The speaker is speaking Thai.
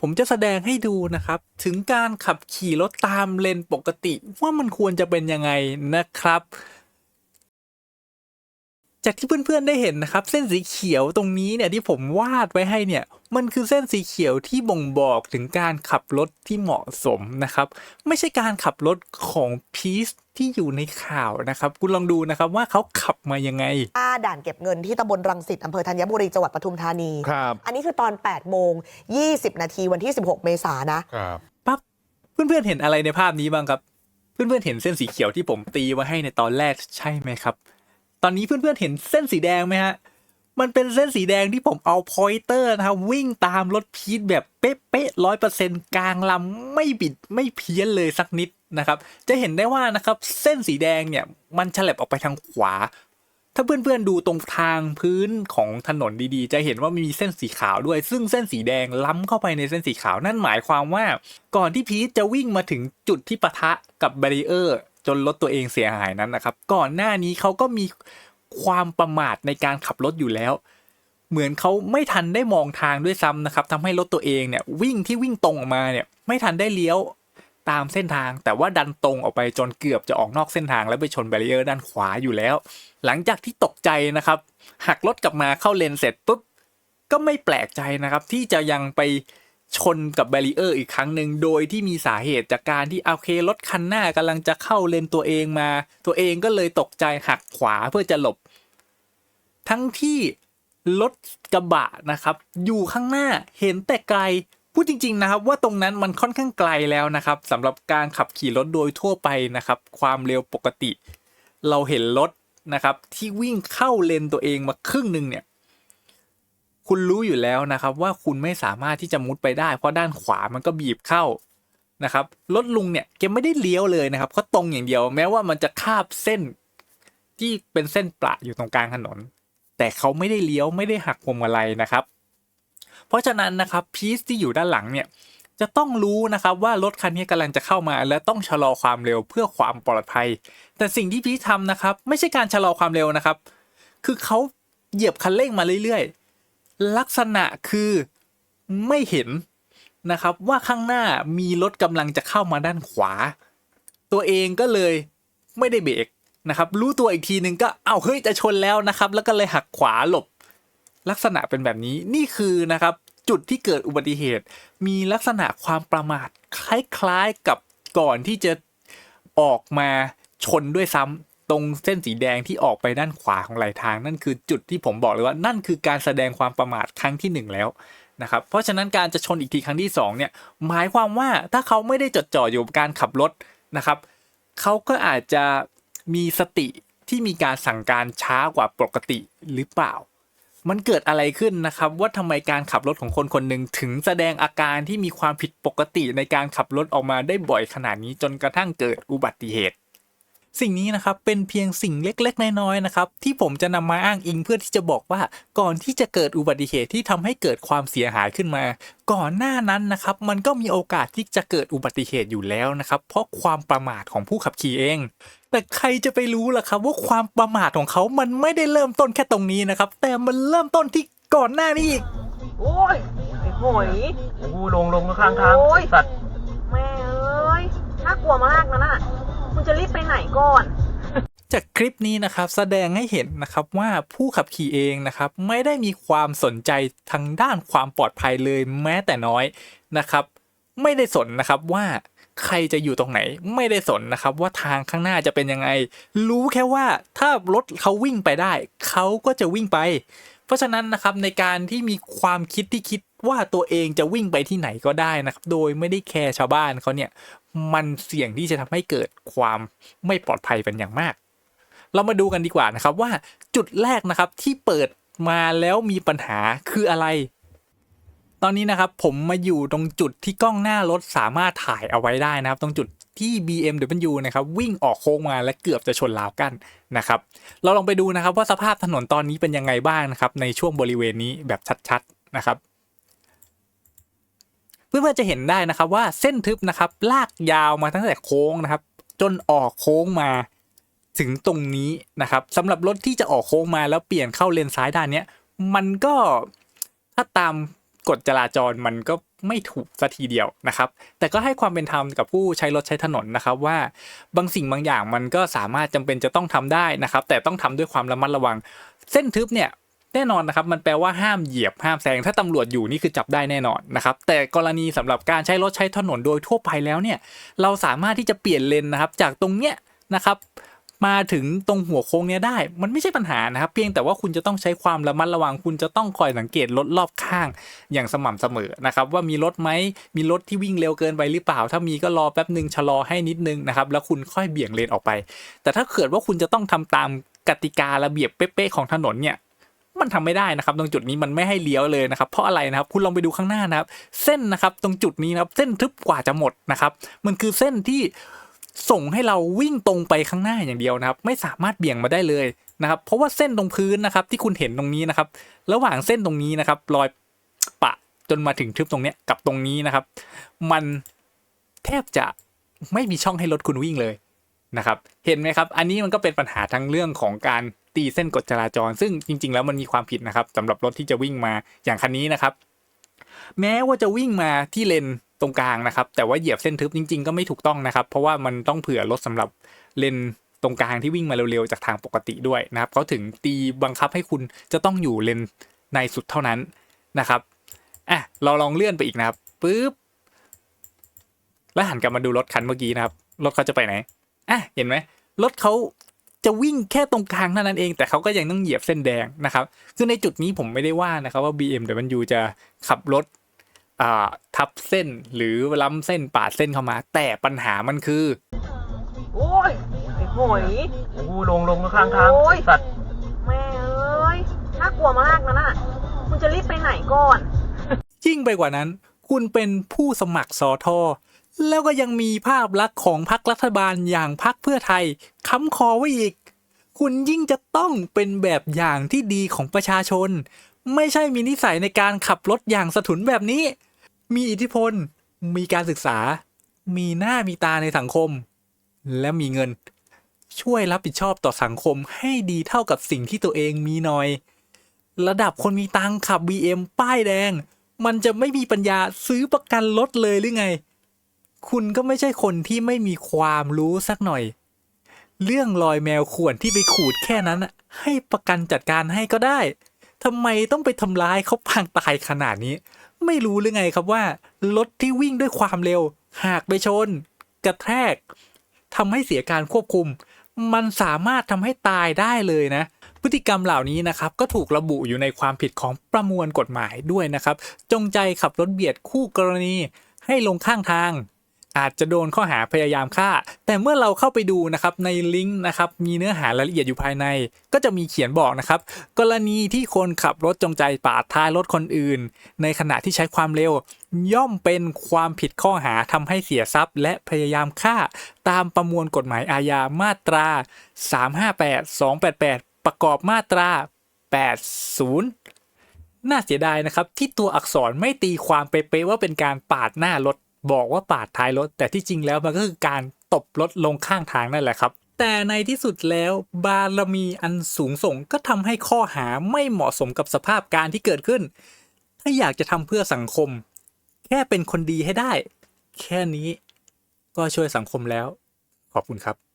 ผมจะแสดงให้ดูนะครับ ถึงการขับขี่รถตามเลนปกติ ว่ามันควรจะเป็นยังไงนะครับ จากที่เพื่อนๆได้เห็นนะครับ เส้นสีเขียวตรงนี้เนี่ยที่ผมวาดไว้ให้เนี่ย มันคือเส้นสีเขียวที่บ่งบอกถึงการขับรถที่เหมาะสมนะครับ ไม่ใช่การขับรถของพีซที่อยู่ในข่าวนะครับ คุณลองดูนะครับว่าเขาขับมายังไงหน้าด่านเก็บเงินที่ตำบลรังสิตอำเภอธัญบุรีจังหวัดปทุมธานี ครับ อันนี้คือตอน 8 โมง 20 นาทีวันที่ 16 เมษายนนะ ครับ ปั๊บเพื่อนๆเห็นอะไรในภาพนี้บ้างครับ เพื่อนๆเห็นเส้นสีเขียวที่ผมตีไว้ให้ในตอนแรกใช่ไหมครับ ตอนนี้เพื่อนๆเห็นเส้นสีแดงไหมฮะ มันเป็นเส้นสีแดงที่ผมเอาพอยเตอร์นะครับวิ่งตามรถพีทแบบเป๊ะๆร้อยเปอร์เซ็นต์กลางลำไม่บิดไม่เพี้ยนเลยสักนิดนะครับ จะเห็นได้ว่านะครับเส้นสีแดงเนี่ยมันฉลับออกไปทางขวา ถ้าเพื่อนๆดูตรงทางพื้นของถนนดีๆ จะเห็นว่ามีเส้นสีขาวด้วย ซึ่งเส้นสีแดงล้ำเข้าไปในเส้นสีขาวนั่นหมายความว่า ก่อนที่พีทจะวิ่งมาถึงจุดที่ปะทะกับแบรีเออร์ จนรถตัวเองเสียหายนั้นนะครับ ก่อนหน้านี้เขาก็มีความประมาทในการขับรถอยู่แล้ว เหมือนเขาไม่ทันได้มองทางด้วยซ้ำนะครับทำให้รถตัวเองเนี่ยวิ่งที่วิ่งตรงออกมาเนี่ยไม่ทันได้เลี้ยวตามเส้นทางแต่ว่าดันตรงออกไปจนเกือบจะออกนอกเส้นทางแล้วไปชนแบรีเออร์ด้านขวาอยู่แล้ว หลังจากที่ตกใจนะครับหักรถกลับมาเข้าเลนเสร็จปุ๊บก็ไม่แปลกใจนะครับที่จะยังไป ชนกับแบรีเออร์อีกครั้งหนึ่งโดยที่มีสาเหตุจากการที่โอเครถคันหน้ากำลังจะเข้าเลนตัวเองมา ตัวเองก็เลยตกใจหักขวาเพื่อจะหลบ ทั้งที่รถกระบะนะครับ อยู่ข้างหน้าเห็นแต่ไกลพูดจริง ๆ นะครับ ว่าตรงนั้นมันค่อนข้างไกลแล้วนะครับสำหรับการขับขี่รถโดยทั่วไปนะครับ ความเร็วปกติ เราเห็นรถนะครับ ที่วิ่งเข้าเลนตัวเองมาครึ่งหนึ่งเนี่ย คุณรู้อยู่แล้วนะครับว่าคุณไม่สามารถที่จะมุดไปได้ เพราะด้านขวามันก็บีบเข้านะครับรถลุงเนี่ยแกไม่ได้เลี้ยวเลยนะครับเขาตรงอย่างเดียว แม้ว่ามันจะคาบเส้น ที่เป็นเส้นประอยู่ตรงกลางถนน แต่เขาไม่ได้เลี้ยวไม่ได้หักพวงมาลัยนะครับ เพราะฉะนั้นนะครับพีซที่อยู่ด้านหลังเนี่ยจะต้องรู้นะครับว่ารถคันนี้กำลังจะเข้ามา และต้องชะลอความเร็วเพื่อความปลอดภัย แต่สิ่งที่พีซทำนะครับ ไม่ใช่การชะลอความเร็วนะครับ คือเขาเหยียบคันเร่งมาเรื่อยๆ ลักษณะคือไม่เห็นนะครับว่าข้างหน้ามีรถกำลังจะเข้ามาด้านขวา ตัวเองก็เลยไม่ได้เบรกนะครับ รู้ตัวอีกทีนึงก็เอ้าเฮ้ยจะชนแล้วนะครับ แล้วก็เลยหักขวาหลบ ลักษณะเป็นแบบนี้นี่คือนะครับจุดที่เกิดอุบัติเหตุ มีลักษณะความประมาทคล้ายๆกับก่อนที่จะออกมาชนด้วยซ้ำ ตรงเส้นสีแดงที่ออกไปด้านขวาของไหลทางนั่นคือจุดที่ผมบอกเลยว่านั่นคือการแสดงความประมาทครั้งที่หนึ่งแล้วนะครับเพราะฉะนั้นการจะชนอีกทีครั้งที่สองเนี่ยหมายความว่าถ้าเขาไม่ได้จดจ่ออยู่กับการขับรถนะครับเขาก็อาจจะมีสติที่มีการสั่งการช้ากว่าปกติหรือเปล่า มันเกิดอะไรขึ้นนะครับ ว่าทำไมการขับรถของคนคนหนึ่งถึงแสดงอาการที่มีความผิดปกติในการขับรถออกมาได้บ่อยขนาดนี้จนกระทั่งเกิดอุบัติเหตุ สิ่งนี้นะครับเป็นเพียงสิ่งเล็กๆ น้อยๆนะครับที่ผมจะนำมาอ้างอิงเพื่อที่จะบอกว่าก่อนที่จะเกิดอุบัติเหตุที่ทำให้เกิดความเสียหายขึ้นมา ก่อนหน้านั้นนะครับมันก็มีโอกาสที่จะเกิดอุบัติเหตุอยู่แล้วนะครับเพราะความประมาทของผู้ขับขี่เองแต่ใครจะไปรู้ล่ะครับว่าความประมาทของเขามันไม่ได้เริ่มต้นแค่ตรงนี้นะครับ แต่มันเริ่มต้นที่ก่อนหน้านี้อีก โอ้ยไอ้หอยโอ้โหลงลงข้างทางโอ้ยสัตว์ แม่เอ้ย น่ากลัวมากนะน่ะ มึงจะรีบไปไหนก่อนจากคลิปนี้นะครับแสดงให้เห็นนะครับว่าผู้ขับขี่เองนะครับไม่ได้มีความสนใจทางด้านความปลอดภัยเลยแม้แต่น้อยนะครับ ไม่ได้สนนะครับว่าใครจะอยู่ตรงไหน ไม่ได้สนนะครับว่าทางข้างหน้าจะเป็นยังไง รู้แค่ว่าถ้ารถเขาวิ่งไปได้ เขาก็จะวิ่งไป เพราะฉะนั้นนะครับในการที่มีความคิดที่คิดว่าตัวเองจะวิ่งไปที่ไหนก็ได้นะครับ โดยไม่ได้แคร์ชาวบ้านเขาเนี่ย มันเสี่ยงที่จะทำให้เกิดความไม่ปลอดภัยเป็นอย่างมาก เรามาดูกันดีกว่านะครับว่าจุดแรกนะครับที่เปิดมาแล้วมีปัญหาคืออะไร ตอนนี้นะครับผมมาอยู่ตรงจุดที่กล้องหน้ารถสามารถถ่ายเอาไว้ได้นะครับ ตรงจุดที่ BMW นะครับวิ่งออกโค้งมาและเกือบจะชนราวกั้นนะครับ เราลองไปดูนะครับว่าสภาพถนนตอนนี้เป็นยังไงบ้างนะครับในช่วงบริเวณนี้แบบชัดๆนะครับ เพื่อนๆจะเห็นได้นะครับว่าเส้นทึบนะครับ ลากยาวมาตั้งแต่โค้งนะครับ จนออกโค้งมาถึงตรงนี้นะครับสำหรับรถที่จะออกโค้งมาแล้วเปลี่ยนเข้าเลนซ้ายด้านเนี้ยมันก็ถ้าตามกฎจราจรมันก็ไม่ถูกสัทีเดียวนะครับ แต่ก็ให้ความเป็นธรรมกับผู้ใช้รถใช้ถนนนะครับว่าบางสิ่งบางอย่างมันก็สามารถจำเป็นจะต้องทำได้นะครับ แต่ต้องทำด้วยความระมัดระวัง เส้นทึบเนี่ย แน่นอนนะครับมันแปลว่าห้ามเหยียบห้ามแซงถ้าตำรวจอยู่นี่คือจับได้แน่นอนนะครับแต่กรณีสำหรับการใช้รถใช้ถนนโดยทั่วไปแล้วเนี่ยเราสามารถที่จะเปลี่ยนเลนนะครับจากตรงเนี้ยนะครับมาถึงตรงหัวโค้งเนี้ยได้ มันไม่ใช่ปัญหานะครับ เพียงแต่ว่าคุณจะต้องใช้ความระมัดระวัง คุณจะต้องคอยสังเกตรถรอบข้างอย่างสม่ำเสมอนะครับว่ามีรถไหมมีรถที่วิ่งเร็วเกินไปหรือเปล่า ถ้ามีก็รอแป๊บหนึ่งชะลอให้นิดนึงนะครับแล้วคุณค่อยเบี่ยงเลนออกไป แต่ถ้าเกิดว่าคุณจะต้องทำตามกติการะเบียบเป๊ะๆของถนนเนี่ย มันทำไม่ได้นะครับ ตรงจุดนี้มันไม่ให้เลี้ยวเลยนะครับ เพราะอะไรนะครับ คุณลองไปดูข้างหน้านะครับ เส้นนะครับ ตรงจุดนี้นะครับ เส้นทึบกว่าจะหมดนะครับ มันคือเส้นที่ส่งให้เราวิ่งตรงไปข้างหน้าอย่างเดียวนะครับ ไม่สามารถเบี่ยงมาได้เลยนะครับ เพราะว่าเส้นตรงพื้นนะครับ ที่คุณเห็นตรงนี้นะครับ ระหว่างเส้นตรงนี้นะครับ รอยปะจนมาถึงทึบตรงเนี้ยกับตรงนี้นะครับ มันแทบจะไม่มีช่องให้รถคุณวิ่งเลยนะครับ เห็นไหมครับ อันนี้มันก็เป็นปัญหาทั้งเรื่องของการ ตีเส้นกฎจราจร ซึ่งจริง ๆ แล้วมันมีความผิดนะครับสำหรับรถที่จะวิ่งมาอย่างคันนี้นะครับ แม้ว่าจะวิ่งมาที่เลนตรงกลางนะครับ แต่ว่าเหยียบเส้นทึบจริง ๆ ก็ไม่ถูกต้องนะครับ เพราะว่ามันต้องเผื่อรถสำหรับเลนตรงกลางที่วิ่งมาเร็วๆจากทางปกติด้วยนะครับเขาถึงตีบังคับให้คุณจะต้องอยู่เลนในสุดเท่านั้นนะครับอะเราลองเลื่อนไปอีกนะครับปึ๊บแล้วหันกลับมาดูรถคันเมื่อกี้นะครับรถเขาจะไปไหนอะเห็นไหมรถเขา จะวิ่งแค่ตรงกลางเท่านั้นเอง แต่เขาก็ยังต้องเหยียบเส้นแดงนะครับคือในจุดนี้ผมไม่ได้ว่านะครับว่า BMW จะขับรถอ่าทับเส้นหรือล้ำเส้นปาดเส้นเข้ามา แต่ปัญหามันคือ โอ้ยไอ้หอยโอ้โหลงลงข้างทางโอ้ยสัตว์แม่เอ้ยน่ากลัวมากนะน่ะคุณจะรีบไปไหนก่อน ยิ่งไปกว่านั้น คุณเป็นผู้สมัครสอทอ แล้วก็ยังมีภาพลักษณ์ของพรรครัฐบาลอย่างพรรคเพื่อไทยค้ำคอไว้อีก คุณยิ่งจะต้องเป็นแบบอย่างที่ดีของประชาชน ไม่ใช่มีนิสัยในการขับรถอย่างสะทุนแบบนี้ มีอิทธิพล มีการศึกษา มีหน้ามีตาในสังคม และมีเงิน ช่วยรับผิดชอบต่อสังคมให้ดีเท่ากับสิ่งที่ตัวเองมีหน่อย ระดับคนมีตังขับ BM ป้ายแดง มันจะไม่มีปัญญาซื้อประกันรถเลยหรือไง คุณก็ไม่ใช่คนที่ไม่มีความรู้สักหน่อย เรื่องรอยแมวข่วนที่ไปขูดแค่นั้นให้ประกันจัดการให้ก็ได้ทำไมต้องไปทำร้ายเขาพังตายขนาดนี้ ไม่รู้หรือไงครับว่ารถที่วิ่งด้วยความเร็ว หากไปชน กระแทกทำให้เสียการควบคุม มันสามารถทำให้ตายได้เลยนะ พฤติกรรมเหล่านี้นะครับ ก็ถูกระบุอยู่ในความผิดของประมวลกฎหมายด้วยนะครับ จงใจขับรถเบียดคู่กรณีให้ลงข้างทาง อาจจะโดนข้อหาพยายามฆ่า แต่เมื่อเราเข้าไปดูนะครับในลิงก์นะครับมีเนื้อหารายละเอียดอยู่ภายใน ก็จะมีเขียนบอกนะครับกรณีที่คนขับรถจงใจปาดท้ายรถคนอื่น ในขณะที่ใช้ความเร็ว ย่อมเป็นความผิดข้อหาทำให้เสียทรัพย์ และพยายามฆ่า ตามประมวลกฎหมายอาญามาตรา 358 288 ประกอบมาตรา 80น่าเสียดายนะครับที่ตัวอักษรไม่ตีความเป๊ะๆว่าเป็นการปาดหน้ารถ บอกว่าปาดท้ายรถ แต่ที่จริงแล้วมันก็คือการตบรถลงข้างทางนั่นแหละครับ แต่ในที่สุดแล้วบารมีอันสูงส่งก็ทำให้ข้อหาไม่เหมาะสมกับสภาพการที่เกิดขึ้น ถ้าอยากจะทำเพื่อสังคม แค่เป็นคนดีให้ได้ แค่นี้ก็ช่วยสังคมแล้ว ขอบคุณครับ